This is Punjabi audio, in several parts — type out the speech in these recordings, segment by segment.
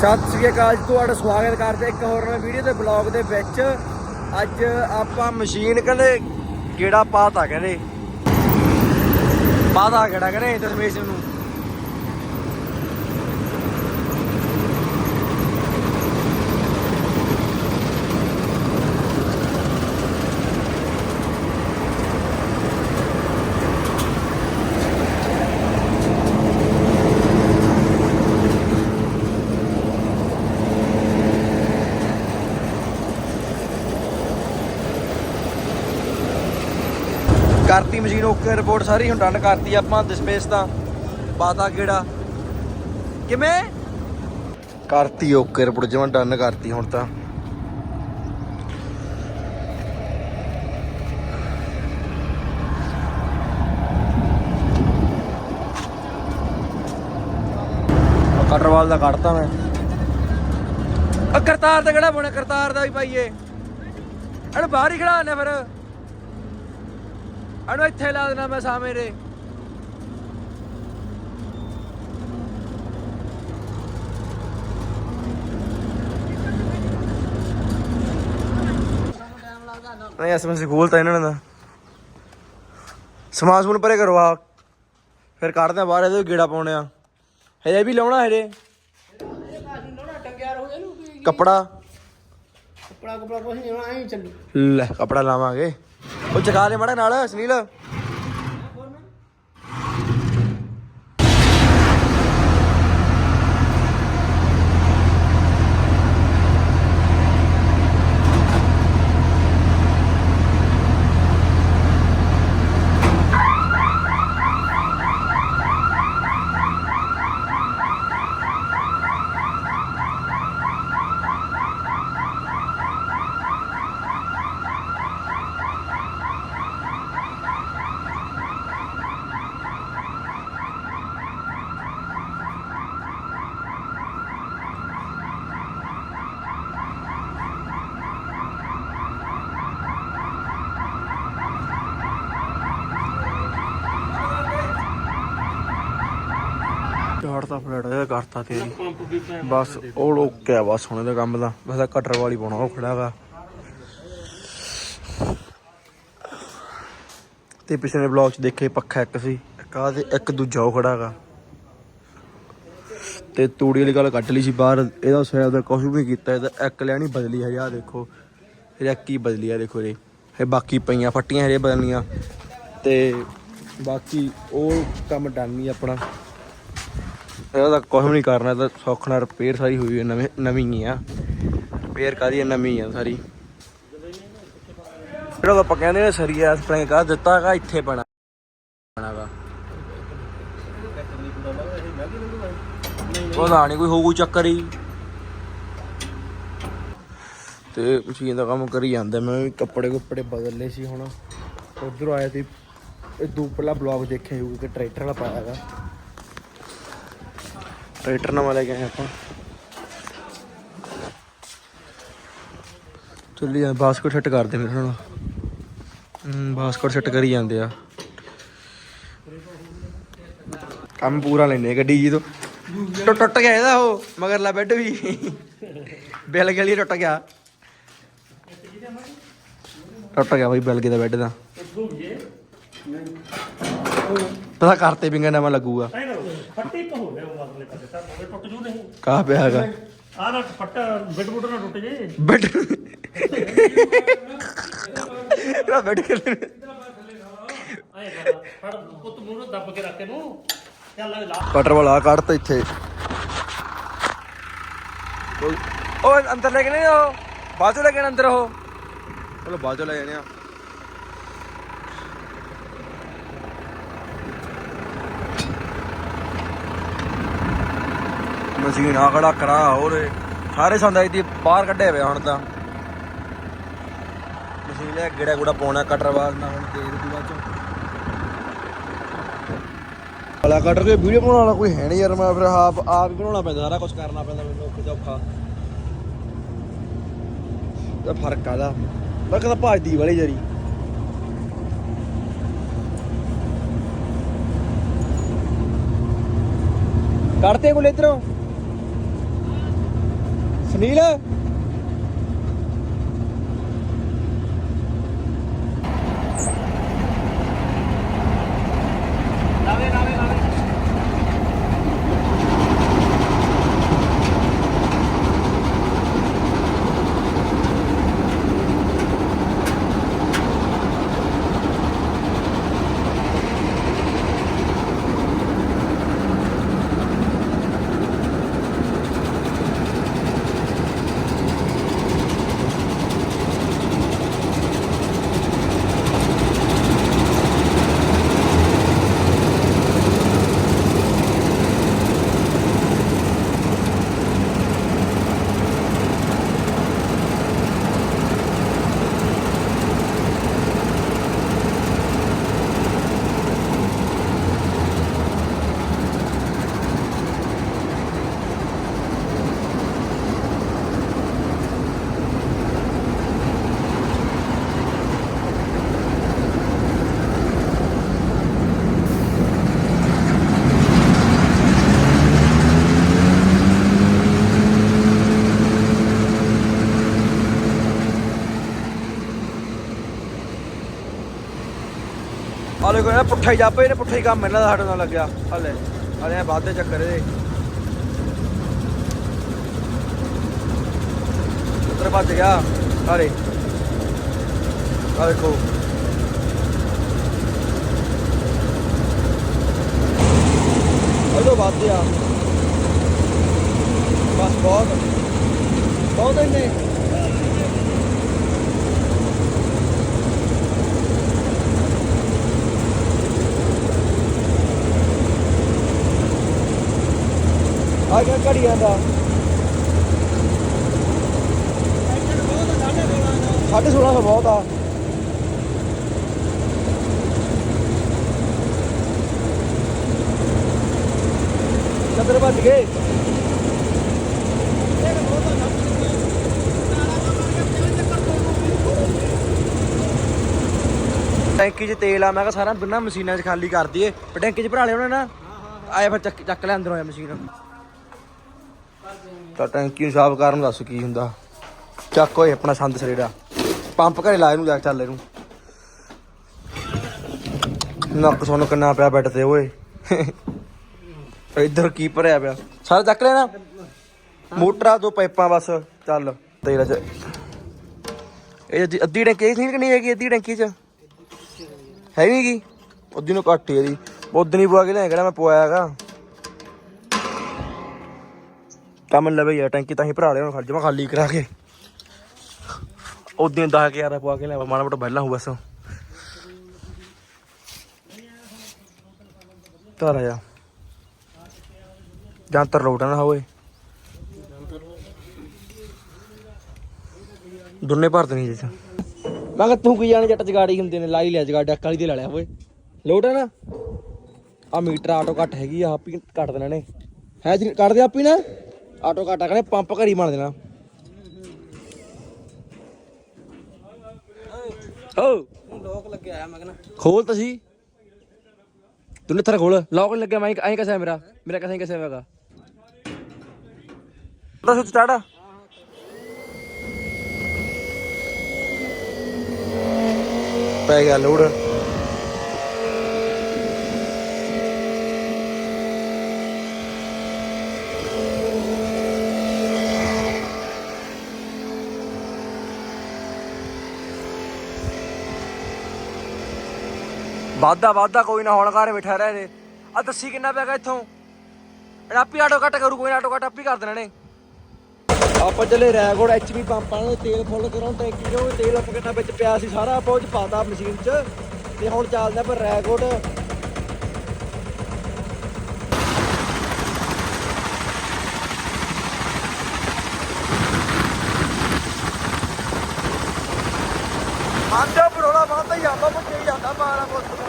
ਸਤਿ ਸ੍ਰੀ ਅਕਾਲ ਜੀ, ਤੁਹਾਡਾ ਸਵਾਗਤ ਕਰਦੇ ਇੱਕ ਹੋਰ ਨਵੇਂ ਵੀਡੀਓ ਤੇ ਬਲੌਗ ਦੇ ਵਿੱਚ। ਅੱਜ ਆਪਾਂ ਮਸ਼ੀਨ ਕਹਿੰਦੇ, ਗੇੜਾ ਪਾਤਾ ਕਹਿੰਦੇ। ਪਾਤਾ ਗੇੜਾ ਕਹਿੰਦੇ ਦਰਮੇਸ਼ ਨੂੰ ਕਰਤੀ ਮਸ਼ੀਨ ਓਕੇ ਰਿਪੋਰਟ ਸਾਰੀ ਹੁਣ ਡਨ ਕਰਤੀ ਆਪਾਂ ਦਸਪੇਸ ਦਾ ਪਾਤਾ ਗੇੜਾ ਕਿਵੇਂ? ਕਰਤੀ ਓਕੇ ਰਿਪੋਰਟ ਜਮਾਂ ਡਨ ਕਰਤੀ ਹੁਣ ਤਾਂ। ਕਟਰਵਾਲ ਦਾ ਕੱਢਤਾ ਮੈਂ। ਕਰਤਾਰ ਦਾ ਕਿਹੜਾ ਬਣਾ? ਕਰਤਾਰ ਦਾ ਵੀ ਪਾਈਏ। ਇਹਨੂੰ ਬਾਹਰ ਹੀ ਖੜਾ ਨੇ ਫਿਰ। ਇਹਨੂੰ ਇੱਥੇ ਲਾ ਦੇਣਾ ਮੈਂ ਸਾਹਮਣੇ ਦੇ ਨਹੀਂ ਅਸ ਮੈਂ ਸਕੂਲ ਤਾਂ ਇਹਨਾਂ ਦਾ ਸਮਾਜ ਸਮੂਨ ਪਰੇ ਕਰਵਾ ਫਿਰ ਕੱਢਦੇ ਆ ਬਾਹਰ ਇਹਦੇ ਗੇੜਾ ਪਾਉਣੇ ਆ। ਹਜੇ ਵੀ ਲਾਉਣਾ ਹਜੇ। ਕੱਪੜਾ। ਕਪੜਾ ਕਪੜਾ ਕੁਛ ਨਹੀਂ ਹੋਣਾ ਐਂ ਚੱਲੂ। ਲੈ ਕਪੜਾ ਲਾਵਾਂਗੇ। ਉਹ ਚਕਾ ਦੇ ਮੜਾ ਨਾਲ ਸੁਨੀਲ। ਝਾੜਤਾ ਫਲੇਟ ਇਹ ਕਰਤਾ ਤੇਰੀ ਬਸ ਉਹ ਲੋਕਿਆ ਬਸ ਹੁਣ ਇਹਦਾ ਕੰਮ ਦਾ। ਬਸ ਕਟਰ ਵਾਲੀ ਪਾਉਣਾ ਉਹ ਖੜਾ ਵਾ। ਤੇ ਪਿਛਲੇ ਬਲੌਗ ਚ ਦੇਖੇ ਪੱਖਾ ਇੱਕ ਸੀ ਇੱਕ ਆ ਤੇ ਇੱਕ ਦੂਜਾ ਉਹ ਖੜਾ ਗਾ ਤੇ ਤੂੜੀ ਵਾਲੀ ਗੱਲ ਕੱਢ ਲਈ ਸੀ ਬਾਹਰ ਇਹਦਾ ਸਵੇਰ ਦਾ ਕੁਝ ਵੀ ਕੀਤਾ ਇਹਦਾ ਇੱਕ ਲੈਣੀ ਬਦਲੀ ਹੈ ਆ ਦੇਖੋ। ਹੀ ਬਦਲੀ ਆ ਦੇਖੋ ਇਹ ਇਹ ਬਾਕੀ ਪਈਆਂ ਫੱਟੀਆਂ ਹਰੇ ਬਦਲਣੀਆਂ। ਤੇ ਬਾਕੀ ਉਹ ਕੰਮ ਡਨ ਨਹੀਂ ਆਪਣਾ। ਇਹਦਾ ਤਾਂ ਕੁਝ ਵੀ ਨਹੀਂ ਕਰਨਾ ਤਾਂ ਸੌਖ ਨਾਲ ਰਿਪੇਅਰ ਸਾਰੀ ਹੋਈ ਹੈ ਨਵੇਂ, ਨਵੀਂ ਆ। ਰਿਪੇਅਰ ਕਾਦੀ ਨਵੀਂ ਆ ਸਾਰੀ। ਫਿਰ ਉਹ ਆਪਾਂ ਕਹਿੰਦੇ ਨੇ ਸਰੀਆ ਸਪਰਿੰਗ ਕਾ ਦਿੱਤਾ ਹੈਗਾ ਇੱਥੇ ਬਣਾ ਪੈਣਾਗਾ ਉਹਦਾ ਨਹੀਂ ਕੋਈ ਹੋਊ ਚੱਕਰ ਹੀ। ਤੇ ਮਸ਼ੀਨ ਦਾ ਕੰਮ ਕਰੀ ਜਾਂਦਾ, ਮੈਂ ਵੀ ਕੱਪੜੇ ਕੁੱਪੜੇ ਬਦਲ ਸੀ ਹੁਣ। ਉਧਰੋਂ ਆਇਆ ਸੀ, ਇਹ ਦੂਪਲਾ ਬਲੌਗ ਦੇਖਿਆ ਹੋਊਗਾ ਕਿ ਟਰੈਕਟਰ ਵਾਲਾ ਪਾਇਆ ਹੈਗਾ। ਟਰੈਕਟਰ ਨਵਾਂ ਲੈ ਕੇ ਆਏ ਆਪਾਂ। ਚੱਲੀ ਜਾਂ ਬਾਸਕਟ ਸੈੱਟ ਕਰਦੇ ਮੇਰੇ ਨਾਲ। ਹੂੰ, ਬਾਸਕਟ ਸੈੱਟ ਕਰੀ ਜਾਂਦੇ ਆ। ਕੰਮ ਪੂਰਾ ਲੈਨੇ ਗੱਡੀ ਜੀ ਤੋਂ। ਟੁੱਟ ਟੁੱਟ ਗਿਆ ਇਹਦਾ ਉਹ ਮਗਰਲਾ ਬੈੱਡ ਵੀ। ਬਿਲ ਗਲੀ ਟੁੱਟ ਗਿਆ। ਟੁੱਟ ਗਿਆ ਬਈ ਬਿਲ ਦਾ ਬੈੱਡ ਦਾ ਪਤਾ ਕਰਤੇ ਬਿੰਗਾ ਨਵਾਂ ਲੱਗੂਗਾ। ਫੱਟੀ ਇੱਕ ਹੋ ਗਿਆ। ਤਾਂ ਟੁੱਟ ਜੂ ਨਹੀਂ ਕਾ ਪਿਆ ਹੈਗਾ? ਆਹ ਨਾ ਫੱਟਾ ਬਿੱਟ ਬੁੱਟ ਨਾ ਟੁੱਟ ਜੇ। ਕਰ ਫੜ ਪੁੱਤ ਮੂੰਹ ਨੂੰ ਦੱਬ ਕੇ ਰੱਖ ਇਹਨੂੰ। ਚੱਲ ਲਾ। ਕਟਰ ਵਾਲਾ ਕੱਢਤਾ ਇੱਥੇ। ਉਹ ਅੰਦਰ ਲੈ ਕੇ ਨਹੀਂ ਉਹ? ਬਾਜੂ ਲੈ ਕੇ ਅੰਦਰ ਉਹ? ਚਲੋ ਬਾਜੂ ਲੈ ਜਾਣੇ ਆ ਮਸ਼ੀਨ ਆ ਖੜਾ ਕਰਾ, ਹੋਰ ਸਾਰੇ ਸੰਦਾ ਇਹਦੀ ਬਾਹਰ ਕੱਢਿਆ ਪਿਆ ਹੁਣ ਤਾਂ। ਮਸ਼ੀਨ ਲੈ, ਗੇੜਾ ਗੂੜਾ ਪਾਉਣਾ, ਕਟਰ ਬਾਅਦ ਨਾ ਹੁਣ ਤੇਜ਼ ਦੀ ਬਾਅਦ ਚੋਂ ਵਾਲਾ ਕੱਟ ਕੇ ਵੀਡੀਓ ਬਣਾਉਣ ਵਾਲਾ ਕੋਈ ਹੈ ਨਹੀਂ ਯਾਰ, ਮੈਂ ਫਿਰ ਆਪ ਆਪ ਹੀ ਬਣਾਉਣਾ ਪੈਂਦਾ, ਸਾਰਾ ਕੁਝ ਕਰਨਾ ਪੈਂਦਾ ਮੈਨੂੰ, ਔਖੇ ਤੋਂ ਤਾਂ ਫ਼ਰਕ ਆਦਾ ਮੈਂ ਕਹਿੰਦਾ ਭੱਜਦੀ ਵਾਲੀ ਜਰੀ। ਕੱਢਤੇ ਕੋਲ ਇਧਰੋਂ? ਸੁਨੀਲ? ਹਾਲੇ ਕੋਈ ਨਾ ਪੁੱਠਾ ਹੀ ਜਾਪੇ ਇਹਨੇ ਪੁੱਠਾ ਹੀ ਕੰਮ ਇਹਨਾਂ ਦਾ ਸਾਡੇ ਨਾਲ ਲੱਗਿਆ। ਹਾਲੇ ਹਾਲੇ ਵਾਧੇ ਚੱਕਰ ਇਹਦੇ। ਉੱਤਰ ਭੱਜ ਗਿਆ ਹਾਲੇ ਆ ਦੇਖੋ। ਅਜੋ ਵਾਧੇ ਆ। ਬਸ ਬਹੁਤ ਬਹੁਤ ਇੰਨੇ ਆ ਗਿਆ ਘੜੀਆਂ ਦਾ। ਸਾਢੇ 1600 ਬਹੁਤ ਆ। ਕਦਰ ਵੱਜ ਗਏ। ਟੈਂਕੀ 'ਚ ਤੇਲ ਆ, ਮੈਂ ਕਿਹਾ ਸਾਰਾ ਬਿਨਾਂ ਮਸ਼ੀਨਾਂ 'ਚ ਖਾਲੀ ਕਰ ਦਈਏ। ਪਰ ਟੈਂਕੀ 'ਚ ਭਰਾ ਲਿਆ ਉਹਨੇ ਨਾ। ਆਇਆ ਫਿਰ ਚੱਕ ਚੱਕ ਲੈ ਅੰਦਰੋਂ ਆਇਆ ਮਸ਼ੀਨ। ਤਾਂ ਟੈਂਕੀ ਨੂੰ ਸਾਫ਼ ਕਰਨ ਦੱਸ ਕੀ ਹੁੰਦਾ। ਚੱਕ ਓਏ ਆਪਣਾ ਸੰਦ ਸਰੇੜਾ। ਪੰਪ ਘਰੇ ਲਾ ਇਹਨੂੰ ਜਾ ਚੱਲ ਇਹਨੂੰ। ਨੱਕ ਸੁਣ ਕਿੰਨਾ ਪਿਆ ਬੈੱਡ ਤੇ ਓਏ। ਇੱਧਰ ਕੀ ਭਰਿਆ ਪਿਆ। ਸਾਰਾ ਚੱਕ ਲੈਣਾ। ਮੋਟਰਾਂ ਦੋ ਪਾਈਪਾਂ ਬਸ, ਚੱਲ। ਤੇਰਾ ਚ ਇਹ ਅੱਧੀ- ਟੈਂਕੀ ਸੀ ਕਿ ਨਹੀਂ ਹੈਗੀ, ਅੱਧੀ ਟੈਂਕੀ ਚ? ਹੈਗੀ ਕੀ ਉਦੀ ਨੂੰ ਘੱਟ ਹੀ ਇਹਦੀ ਉਦੋਂ ਹੀ ਪਵਾ ਕੇ ਲਿਆ ਕਿਹੜਾ ਮੈਂ ਪਵਾਇਆ ਕੰਮ ਲਵੇ ਯਾਰ, ਟੈਂਕੀ ਤਾਂ ਹੀ ਭਰਾ ਲਿਆ, ਹੁਣ ਖੜ ਜਮਾ ਖਾਲੀ ਕਰਾ ਕੇ। ਉਦੋਂ 10000 ਦਾ ਪਵਾ ਕੇ ਲਿਆ ਮਾੜਾ ਮੋਟਾ ਬੈਲਾ ਹੋ ਬਸ। ਧਰ ਆ ਜਾ। ਜਾਂਤਰ ਲੋਟਾ ਨਾ ਹੋਵੇ ਦੋਨੇ ਭਰ ਦੇਣੀ ਜਿਸ ਮੈਂ ਕਿਹਾ ਤੂੰ ਕੀ ਜਾਣੇ ਜੱਟ ਜਗਾੜੀ ਹੁੰਦੇ ਨੇ, ਲਾਈ ਲਿਆ ਜਗਾੜਾ ਕਾਲੀ ਦੇ ਲਾ ਲਿਆ ਹੋਵੇ ਲੋਟ ਹੈ ਨਾ। ਆ ਮੀਟਰ ਆਟੋ ਘੱਟ ਹੈਗੀ ਆ ਆਪੀ ਕੱਟ ਦੇਣਾ ਨੇ। ਹੈ ਜੀ ਕੱਟ ਦੇ ਆਪੀ ਨਾ? ਆਟੋ ਕੱਟ ਕਹਿੰਦੇ ਪੰਪ ਘਰੀ ਬਣ ਦੇਣਾ ਓ ਲੋਕ ਲੱਗਿਆ ਆ ਮੈਂ ਕਹਿੰਦਾ। ਖੋਲ ਤਾਂ ਸੀ ਤੂੰ ਨੇ ਥਰ ਖੋਲ। ਲੌਕ ਨਹੀਂ ਲੱਗਿਆ ਮੈਂ ਐਂ ਕਿਵੇਂ ਹੈ ਮੇਰਾ। ਮੇਰਾ ਕਿਵੇਂ ਕਿਵੇਂ ਹੈਗਾ ਦੱਸ ਸਟਾਰਟ ਪੈ ਗਿਆ ਲੋਡ। ਵਾਦਾ ਵਾਦਾ ਕੋਈ ਨਾ ਹੁਣ ਘਰ ਬੈਠਾ ਰਹਿ ਜੇ। ਆ ਦੱਸੀ ਕਿੰਨਾ ਪੈਗਾ ਇੱਥੋਂ? ਆਪੀ ਆਟੋ ਕੱਟ ਕਰੂ ਕੋਈ ਨਾ ਆਟੋ ਕੱਟ ਆਪੀ ਕਰ ਦੇਣਾ ਨੇ ਆਪਾਂ ਚੱਲੇ ਰੈਗੋੜ ਐਚਪੀ ਪੰਪਾਂ ਨੂੰ ਤੇਲ ਫੁੱਲ ਕਰਾਂ ਟੈਂਕੀ ਜੋ ਤੇਲ ਆਪਾਂ ਕਿੰਨਾ ਵਿੱਚ ਪਿਆ ਸੀ ਸਾਰਾ ਆਪਾਂ ਉਹ ਚ ਪਾਤਾ ਮਸ਼ੀਨ 'ਚ। ਤੇ ਹੁਣ ਚੱਲਦਾ ਪਰ ਰੈਗੋੜ ਆਂਦਾ ਬੜੋਲਾ ਬੰਦਾ ਹੀ ਜਾਂਦਾ ਪੁੱਛੇ ਜਾਂਦਾ ਮਾਰਾ ਪੁੱਛਦਾ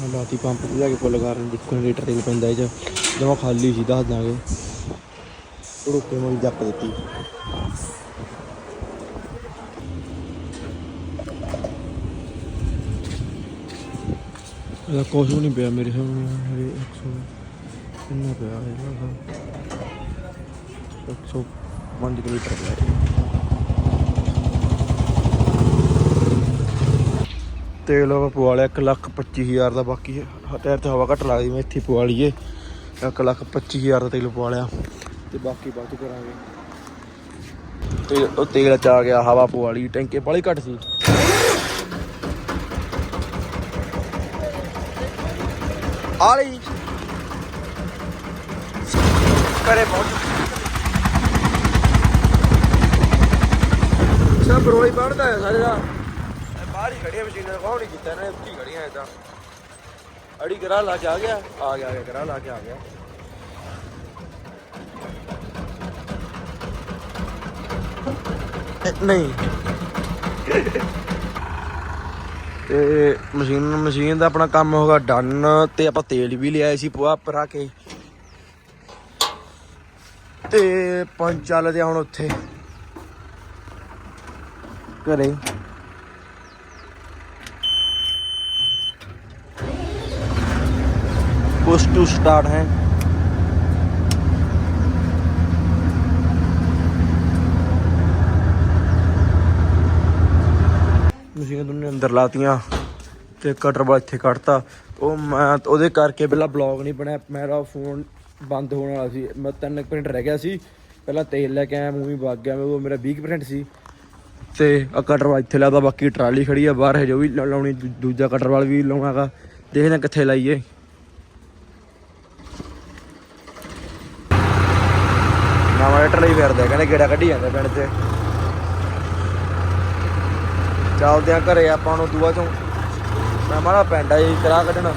ਮੈਂ ਲਾਤੀ ਪੰਪ ਤੇ ਜਾ ਕੇ ਫੁੱਲ ਕਰਨ, ਦੇਖੋ ਲੀਟਰ ਤੇਲ ਪੈਂਦਾ ਇਹ ਚ। ਜਮਾ ਖਾਲੀ ਸੀ, ਦੱਸ ਦਾਂਗੇ ਰੋਕੇ ਮੋਈ ਜੱਕ ਦਿੱਤੀ। ਇਹਦਾ ਕੁਛ ਵੀ ਨਹੀਂ ਪਿਆ ਮੇਰੇ ਸਾਹਮਣੇ ਹਰੇ 100 ਕਿੰਨਾ ਪਿਆ ਇਹਦਾ? 105 ਕਿਲੋਮੀਟਰ ਪਿਆ। ਤੇਲ ਆਪਾਂ ਪਵਾ ਲਿਆ 1 ਲੱਖ 25 ਹਜ਼ਾਰ ਦਾ ਬਾਕੀ ਟਾਇਰ ਤੇ ਹਵਾ ਘੱਟ ਲੱਗਦੀ ਮੈਂ ਇੱਥੇ ਪਵਾ ਲਈਏ। 1 ਲੱਖ 25 ਹਜ਼ਾਰ ਦਾ ਤੇਲ ਪਵਾ ਲਿਆ। ਤੇ ਬਾਕੀ ਬਾਅਦ ਕਰਾਂਗੇ। ਤੇ ਉਹ ਤੇਲ ਚ ਆ ਗਿਆ, ਹਵਾ ਪਵਾ ਲਈ, ਟੈਂਕੇ ਬਾਲੀ ਘੱਟ ਸੀ। ਆ ਲਈ ਕਰੇ ਪਹੁੰਚ ਸਭ ਰੋਈ ਪੜਦਾ ਹੈ ਸਾਰੇ ਦਾ। ਬਾਹਰ ਹੀ ਖੜੀਆਂ ਮਸ਼ੀਨਾਂ ਕੌਣ ਨਹੀਂ ਕੀਤਾ ਇਹਨਾਂ ਨੇ? ਉੱਚੀ ਖੜੀਆਂ ਐ ਅੜੀ ਕਰਾ ਲਾ ਕੇ ਆ ਗਿਆ। ਆ ਗਿਆ ਆ ਗਿਆ ਕਰਾ ਲਾ ਕੇ ਆ ਗਿਆ। ਨਹੀਂ। ਤੇ ਮਸ਼ੀਨ ਮਸ਼ੀਨ ਦਾ ਆਪਣਾ ਕੰਮ ਹੋਗਾ ਡਨ ਤੇ ਆਪਾਂ ਤੇਲ ਵੀ ਲਿਆਏ ਸੀ ਪਵਾ ਭਰਾ ਕੇ। ਤੇ ਪੰਜ ਚੱਲਦੇ ਆ ਹੁਣ ਉੱਥੇ। ਘਰੇ। पुश टू स्टार्ट है ਮਸ਼ੀਨ ਦੋਨੇ ਅੰਦਰ ਲਾਤੀਆਂ ਤੇ ਕਟਰ ਬਾ ਇੱਥੇ ਕੱਢਤਾ ਉਹ ਮੈਂ ਉਹਦੇ ਕਰਕੇ ਪਹਿਲਾਂ ਬਲੌਗ ਨਹੀਂ ਬਣਿਆ ਮੇਰਾ ਫੋਨ ਬੰਦ ਹੋਣ ਵਾਲਾ ਸੀ ਮੈਂ 3 ਮਿੰਟ ਰਹਿ ਗਿਆ ਸੀ ਪਹਿਲਾਂ ਤੇਲ ਲੈ ਕੇ ਆਇਆ ਮੂਵੀ ਵਗ ਗਿਆ ਮੈਂ ਉਹ ਮੇਰਾ 20% ਸੀ ਤੇ ਆ ਕਟਰ ਵਾ ਇੱਥੇ ਲਾਦਾ ਬਾਕੀ ਟਰਾਲੀ ਖੜੀ ਆ ਬਾਹਰ ਹੈ ਜੋ ਵੀ ਲਾ- ਲਾਉਣੀ ਦੂ- ਦੂਜਾ ਕਟਰ ਵਾਲ ਵੀ ਲਾਉਣਾਗਾ ਦੇਖਦੇ ਹਾਂ ਕਿੱਥੇ ਲਾਈਏ ਨਵਾਂ ਲੈਟਰ ਲਈ ਫਿਰਦੇ ਕਹਿੰਦੇ ਗੇੜਾ ਕੱਢੀ ਜਾਂਦੇ ਪਿੰਡ 'ਚ। ਚੱਲਦੇ ਆ ਘਰੇ ਆਪਾਂ ਨੂੰ ਦੂਆ ਚੋਂ। ਮੈਂ ਮਾੜਾ ਪਿੰਡ ਆ ਜੀ ਕਰਾ ਕੱਢਣ।